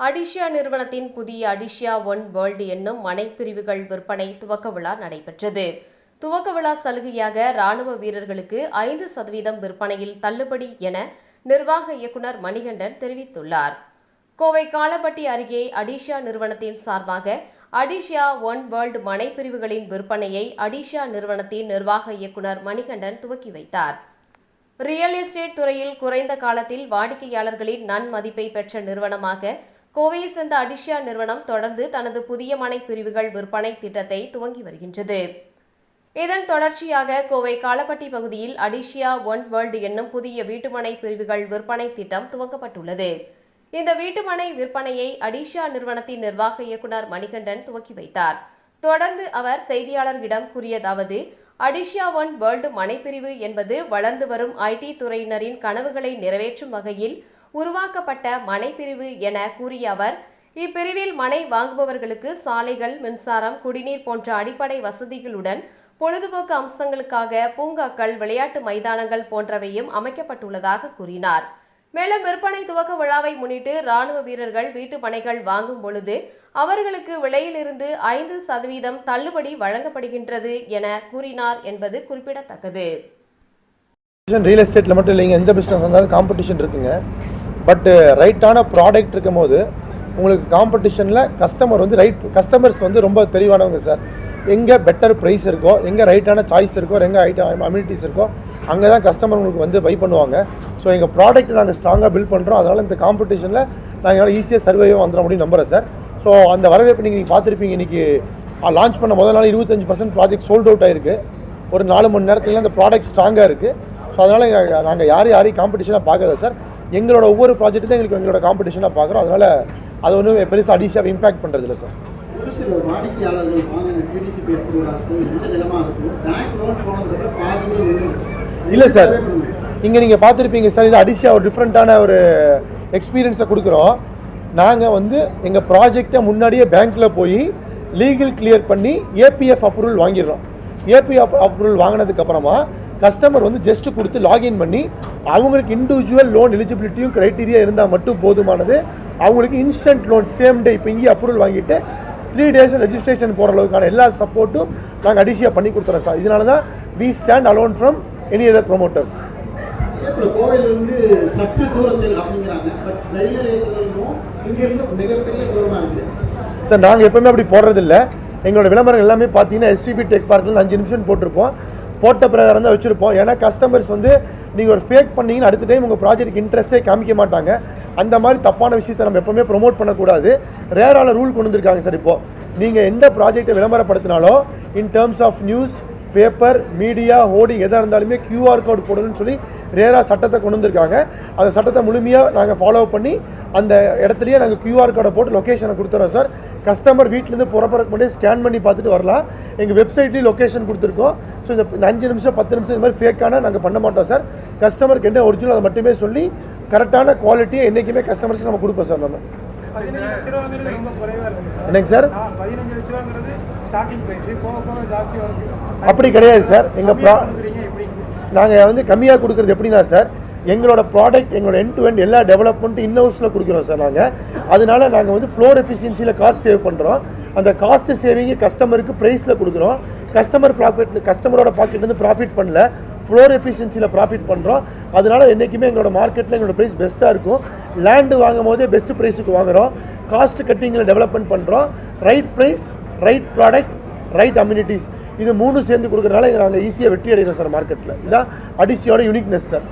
அடிஷியா நிறுவனத்தின் புதிய Adishiya one world என்னும் மனைப்பிரிவுகள் விற்பனை துவக்க விழா நடைபெற்றது. துவக்க விழா சலுகையாக ராணுவ வீரர்களுக்கு ஐந்து சதவீதம் விற்பனையில் தள்ளுபடி என நிர்வாக இயக்குனர் மணிகண்டன் தெரிவித்துள்ளார். கோவை காலப்பட்டி அருகே அடிஷியா நிறுவனத்தின் சார்பாக அடிஷியா ஒன் வேர்ல்டு மனைப்பிரிவுகளின் விற்பனையை அடிஷியா நிறுவனத்தின் நிர்வாக இயக்குனர் மணிகண்டன் துவக்கி வைத்தார். ரியல் எஸ்டேட் துறையில் குறைந்த காலத்தில் வாடிக்கையாளர்களின் நன்மதிப்பை பெற்ற நிறுவனமாக கோவையை சேர்ந்த அடிஷியா நிறுவனம் தொடர்ந்து தனது புதிய மனை பிரிவுகள் விற்பனை திட்டத்தை துவங்கி வருகின்றது. இதன் தொடர்ச்சியாக கோவை காலப்பட்டி பகுதியில் அடிஷியா ஒன் வேர்ல்டு என்னும் புதிய வீட்டுமனை பிரிவுகள் விற்பனை திட்டம் துவக்கப்பட்டுள்ளது இந்த வீட்டுமனை விற்பனையை அடிஷியா நிறுவனத்தின் நிர்வாக இயக்குனர் மணிகண்டன் துவக்கி வைத்தார். தொடர்ந்து அவர் செய்தியாளர்களிடம் கூறியதாவது அடிஷியா ஒன் வேர்ல்டு மனைப்பிரிவு என்பது வளர்ந்து வரும் ஐடி துறையினரின் கனவுகளை நிறைவேற்றும் வகையில் உருவாக்கப்பட்ட மனைப்பிரிவு என கூறிய அவர் இப்பிரிவில் மனை வாங்குபவர்களுக்கு சாலைகள் மின்சாரம் குடிநீர் போன்ற அடிப்படை வசதிகளுடன் பொழுதுபோக்கு அம்சங்களுக்காக பூங்காக்கள் விளையாட்டு மைதானங்கள் போன்றவையும் அமைக்கப்பட்டுள்ளதாக கூறினார். மேலும் விற்பனை துவக்க விழாவை முன்னிட்டு ராணுவ வீரர்கள் வீட்டு மனைகள் வாங்கும் பொழுது அவர்களுக்கு விலையிலிருந்து ஐந்து சதவீதம் தள்ளுபடி வழங்கப்படுகின்றது என கூறினார் என்பது குறிப்பிடத்தக்கது. ரியல் எஸ்டேட்டில் மட்டும் இல்லைங்க எந்த பிஸ்னஸ் வந்தாலும் காம்படிஷன் இருக்குங்க. பட்டு ரைட்டான uh, ப்ராடக்ட் இருக்கும் போது உங்களுக்கு காம்படிஷனில் கஸ்டமர் வந்து ரைட் கஸ்டமர்ஸ் வந்து ரொம்ப தெளிவானவங்க சார். எங்கே பெட்டர் ப்ரைஸ் இருக்கோ எங்கே ரைட்டான சாய்ஸ் இருக்கோ எங்கே ஐட்டம் அம்யூனிட்டிஸ் இருக்கோ அங்கே தான் கஸ்டமர் உங்களுக்கு வந்து பை பண்ணுவாங்க. ஸோ எங்கள் ப்ராடக்ட் நாங்கள் ஸ்ட்ராங்காக பில்ட் பண்ணுறோம் அதனால் இந்த காம்படிஷனில் நாங்கள் ஈஸியாக சர்வைவாக வந்துட முடியும் நம்புகிறேன் சார். ஸோ அந்த வரவேற்பு நீங்கள் பார்த்துருப்பீங்க. இன்றைக்கி லான்ச் பண்ண முதல் நாள் இருபத்தஞ்சு பர்சன்ட் ப்ராஜெக்ட் சோல்ட் அவுட் ஆயிருக்கு. ஒரு நாலு மணி நேரத்தில் அந்த ப்ராடக்ட் ஸ்ட்ராங்காக இருக்குது ஸோ அதனால் நாங்கள் யாரும் யாரையும் காம்படிஷனாக பார்க்கல சார் எங்களோட ஒவ்வொரு ப்ராஜெக்ட்டு தான் எங்களுக்கு எங்களோட காம்படிஷனாக பார்க்குறோம். அதனால் அது ஒன்றும் பெருசாக அடிஷாக இம்பாக்ட் பண்ணுறது இல்லை சார் இல்லை சார் இங்கே நீங்கள் பார்த்துருப்பீங்க சார் இது அடிஷா ஒரு டிஃப்ரெண்ட்டான ஒரு எக்ஸ்பீரியன்ஸை கொடுக்குறோம். நாங்கள் வந்து எங்கள் ப்ராஜெக்டை முன்னாடியே பேங்க்கில் போய் லீகல் கிளியர் பண்ணி ஏபிஎஃப் அப்ரூவல் வாங்கிடுறோம். ஏபிஎஃப் அப்ரூவல் வாங்கினதுக்கப்புறமா கஸ்டமர் வந்து ஜஸ்ட் கொடுத்து லாகின் பண்ணி அவங்களுக்கு இண்டிவிஜுவல் லோன் எலிஜிபிலிட்டியும் க்ரைட்டீரியா இருந்தால் மட்டும் போதுமானது. அவங்களுக்கு இன்ஸ்டன்ட் லோன் சேம் டே இப்போ இங்கே அப்ரூவல் வாங்கிட்டு த்ரீ டேஸ் ரெஜிஸ்ட்ரேஷன் போகிற அளவுக்கான எல்லா சப்போர்ட்டும் நாங்கள் அடிஷியாக பண்ணி கொடுத்துறோம் சார் இதனால தான் we stand alone from any other promoters sir நாங்கள் எப்பவுமே அப்படி போடுறதில்ல. எங்களோட விளம்பரம் எல்லாமே பார்த்தீங்கன்னா எஸ்விபி டெக் பார்க்கில் அஞ்சு நிமிஷம் போட்டிருப்போம். போட்ட பிரகாரம் தான் வச்சுருப்போம். ஏன்னா கஸ்டமர்ஸ் வந்து நீங்கள் ஒரு ஃபேக் பண்ணீங்கன்னா அடுத்த டைம் உங்கள் ப்ராஜெக்ட் இன்ட்ரெஸ்ட்டே காமிக்க மாட்டாங்க. அந்த மாதிரி தப்பான விஷயத்தை நம்ம எப்போவுமே ப்ரோமோட் பண்ணக்கூடாது. ரேரான ரூல் கொண்டு வந்திருக்காங்க சார் இப்போது நீங்கள் எந்த ப்ராஜெக்டை விளம்பரப்படுத்தினாலும் in terms of newspaper media hoarding எதாக இருந்தாலுமே QR கோட் போடணும்னு சொல்லி ரேராக சட்டத்தை கொண்டு வந்திருக்காங்க. அந்த சட்டத்தை முழுமையாக நாங்கள் ஃபாலோ பண்ணி அந்த இடத்துலையே நாங்கள் QR கோடை போட்டு லொக்கேஷனை கொடுத்துறோம் சார் கஸ்டமர் வீட்டிலேருந்து புறப்பறக்கு முன்னாடி ஸ்கேன் பண்ணி பார்த்துட்டு வரலாம். எங்கள் வெப்சைட்லேயும் லொக்கேஷன் கொடுத்துருக்கோம். ஸோ இந்த அஞ்சு நிமிஷம் பத்து நிமிஷம் இந்த மாதிரி ஃபேக்கான நாங்கள் பண்ண மாட்டோம் சார் கஸ்டமருக்கு என்ன ஒரிஜினல் அதை மட்டுமே சொல்லி கரெக்டான குவாலிட்டியை என்றைக்குமே கஸ்டமர்ஸ்க்கு நம்ம கொடுப்போம் சார் நம்ம. என்னங்க சார் அப்படி கிடையாது சார் எங்கள் ப்ரா நாங்கள் வந்து கம்மியாக கொடுக்குறது எப்படின்னா சார் எங்களோட ப்ராடக்ட் எங்களோட எண்ட் டு end எல்லா டெவலப்மெண்ட் இன் ஹவுஸில் கொடுக்குறோம் சார் நாங்கள் அதனால நாங்கள் வந்து ஃப்ளோர் எஃபிஷியன்சியில் காஸ்ட் சேவ் பண்ணுறோம் அந்த காஸ்ட் சேவிங்கை கஸ்டமருக்கு ப்ரைஸில் கொடுக்குறோம். கஸ்டமர் ப்ராஃபிட் கஸ்டமரோட பாக்கெட்லேருந்து ப்ராஃபிட் பண்ணல. ஃப்ளோர் எஃபிஷியன்சியில் ப்ராஃபிட் பண்ணுறோம் அதனால என்றைக்குமே எங்களோட மார்க்கெட்டில் எங்களோட ப்ரைஸ் பெஸ்ட்டாக இருக்கும். லேண்டு வாங்கும் போதே பெஸ்ட் ப்ரைஸுக்கு வாங்குறோம். காஸ்ட் கட்டிங்கில் டெவலப்மெண்ட் பண்ணுறோம் right price right product right amenities இது மூணு சேர்ந்து கொடுக்குறதுனால நாங்கள் ஈஸியாக வெற்றி அடைகிறோம் சார் மார்க்கெட்டில் இதான் அடிசியோட யூனிக்னஸ் சார்